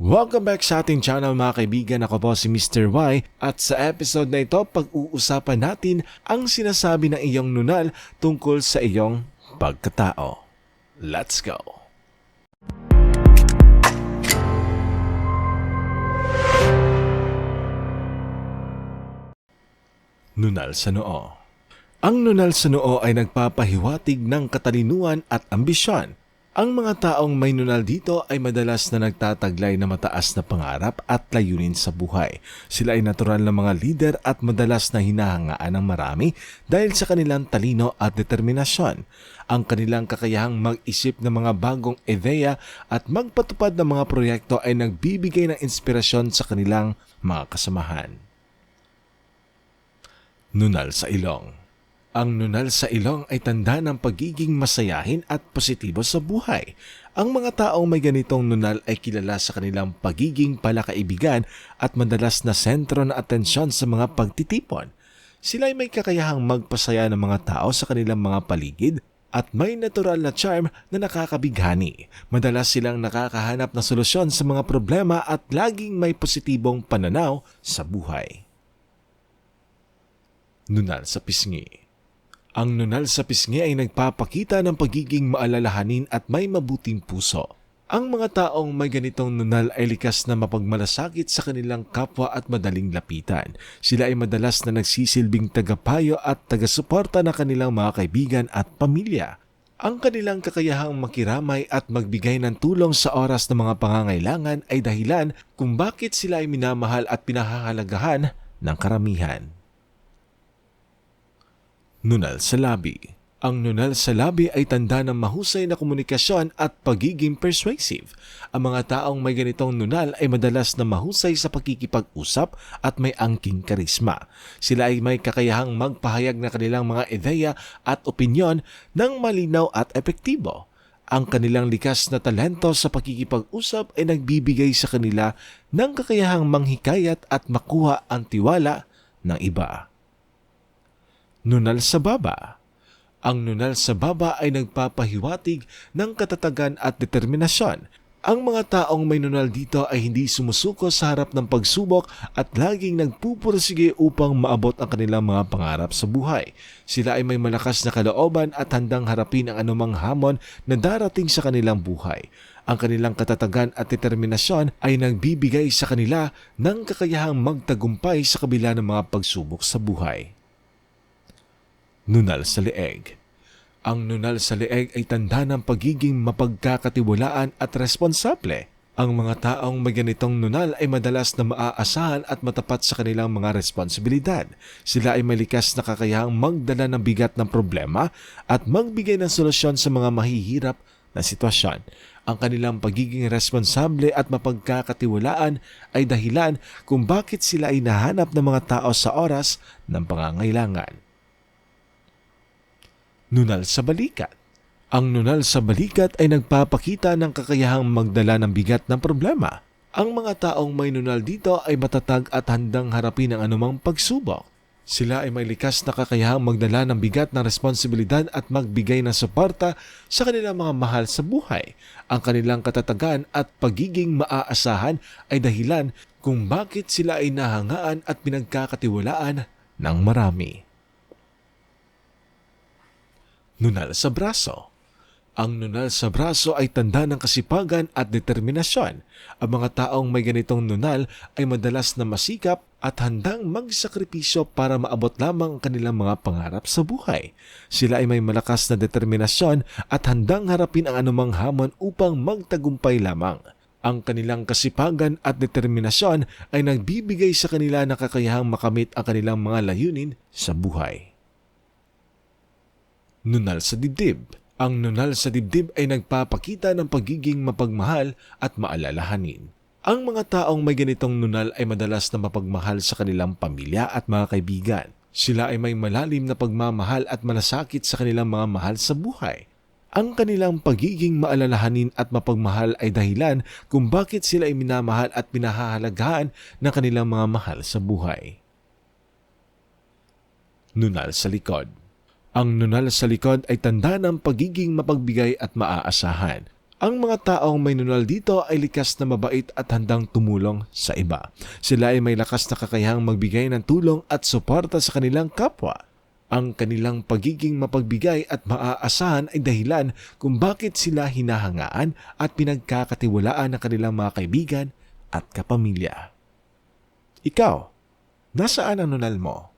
Welcome back sa ating channel mga kaibigan. Ako po si Mr. Y at sa episode na ito pag-uusapan natin ang sinasabi ng iyong nunal tungkol sa iyong pagkatao. Let's go! Nunal sa noo Ang nunal sa noo ay nagpapahiwatig ng katalinuhan at ambisyon ang mga taong may nunal dito ay madalas na nagtataglay na mataas na pangarap at layunin sa buhay. Sila ay natural na mga leader at madalas na hinahangaan ng marami dahil sa kanilang talino at determinasyon. Ang kanilang kakayahang mag-isip ng mga bagong ideya at magpatupad ng mga proyekto ay nagbibigay ng inspirasyon sa kanilang mga kasamahan. Nunal sa ilong ang nunal sa ilong ay tanda ng pagiging masayahin at positibo sa buhay. Ang mga taong may ganitong nunal ay kilala sa kanilang pagiging palakaibigan at madalas na sentro ng atensyon sa mga pagtitipon. Sila ay may kakayahang magpasaya ng mga tao sa kanilang mga paligid at may natural na charm na nakakabighani. Madalas silang nakakahanap ng solusyon sa mga problema at laging may positibong pananaw sa buhay. Nunal sa pisngi ang nunal sa pisngi ay nagpapakita ng pagiging maalalahanin at may mabuting puso. Ang mga taong may ganitong nunal ay likas na mapagmalasakit sa kanilang kapwa at madaling lapitan. Sila ay madalas na nagsisilbing tagapayo at tagasuporta ng kanilang mga kaibigan at pamilya. Ang kanilang kakayahang makiramay at magbigay ng tulong sa oras ng mga pangangailangan ay dahilan kung bakit sila ay minamahal at pinahahalagahan ng karamihan. Nunal sa labi ang nunal sa labi ay tanda ng mahusay na komunikasyon at pagiging persuasive. Ang mga taong may ganitong nunal ay madalas na mahusay sa pakikipag-usap at may angking karisma. Sila ay may kakayahang magpahayag na kanilang mga ideya at opinyon ng malinaw at epektibo. Ang kanilang likas na talento sa pakikipag-usap ay nagbibigay sa kanila ng kakayahang manghikayat at makuha ang tiwala ng iba. Nunal sa baba Ang nunal sa baba ay nagpapahiwatig ng katatagan at determinasyon. Ang mga taong may nunal dito ay hindi sumusuko sa harap ng pagsubok at laging nagpupursige upang maabot ang kanilang mga pangarap sa buhay. Sila ay may malakas na kalooban at handang harapin ang anumang hamon na darating sa kanilang buhay. Ang kanilang katatagan at determinasyon ay nagbibigay sa kanila ng kakayahang magtagumpay sa kabila ng mga pagsubok sa buhay nunal sa leeg. Ang nunal sa leeg ay tanda ng pagiging mapagkakatiwalaan at responsable. Ang mga taong may ganitong nunal ay madalas na maaasahan at matapat sa kanilang mga responsibilidad. Sila ay malikas na kakayahang magdala ng bigat ng problema at magbigay ng solusyon sa mga mahihirap na sitwasyon. Ang kanilang pagiging responsable at mapagkakatiwalaan ay dahilan kung bakit sila ay nahanap ng mga tao sa oras ng pangangailangan nunal sa balikat. Ang nunal sa balikat ay nagpapakita ng kakayahang magdala ng bigat ng problema. Ang mga taong may nunal dito ay matatag at handang harapin ang anumang pagsubok. Sila ay may likas na kakayahang magdala ng bigat ng responsibilidad at magbigay ng suporta sa kanilang mga mahal sa buhay. Ang kanilang katatagan at pagiging maaasahan ay dahilan kung bakit sila ay nahangaan at pinagkakatiwalaan ng marami nunal sa braso. Ang nunal sa braso ay tanda ng kasipagan at determinasyon. Ang mga taong may ganitong nunal ay madalas na masikap at handang magsakripisyo para maabot lamang ang kanilang mga pangarap sa buhay. Sila ay may malakas na determinasyon at handang harapin ang anumang hamon upang magtagumpay lamang. Ang kanilang kasipagan at determinasyon ay nagbibigay sa kanila ng kakayahang makamit ang kanilang mga layunin sa buhay nunal sa dibdib. Ang nunal sa dibdib ay nagpapakita ng pagiging mapagmahal at maalalahanin. Ang mga taong may ganitong nunal ay madalas na mapagmahal sa kanilang pamilya at mga kaibigan. Sila ay may malalim na pagmamahal at malasakit sa kanilang mga mahal sa buhay. Ang kanilang pagiging maalalahanin at mapagmahal ay dahilan kung bakit sila ay minamahal at pinahahalagahan ng kanilang mga mahal sa buhay. Nunal sa likod ang nunal sa likod ay tanda ng pagiging mapagbigay at maaasahan. Ang mga taong may nunal dito ay likas na mabait at handang tumulong sa iba. Sila ay may lakas na kakayahang magbigay ng tulong at suporta sa kanilang kapwa. Ang kanilang pagiging mapagbigay at maaasahan ay dahilan kung bakit sila hinahangaan at pinagkakatiwalaan ng kanilang mga kaibigan at kapamilya. Ikaw, nasaan ang nunal mo?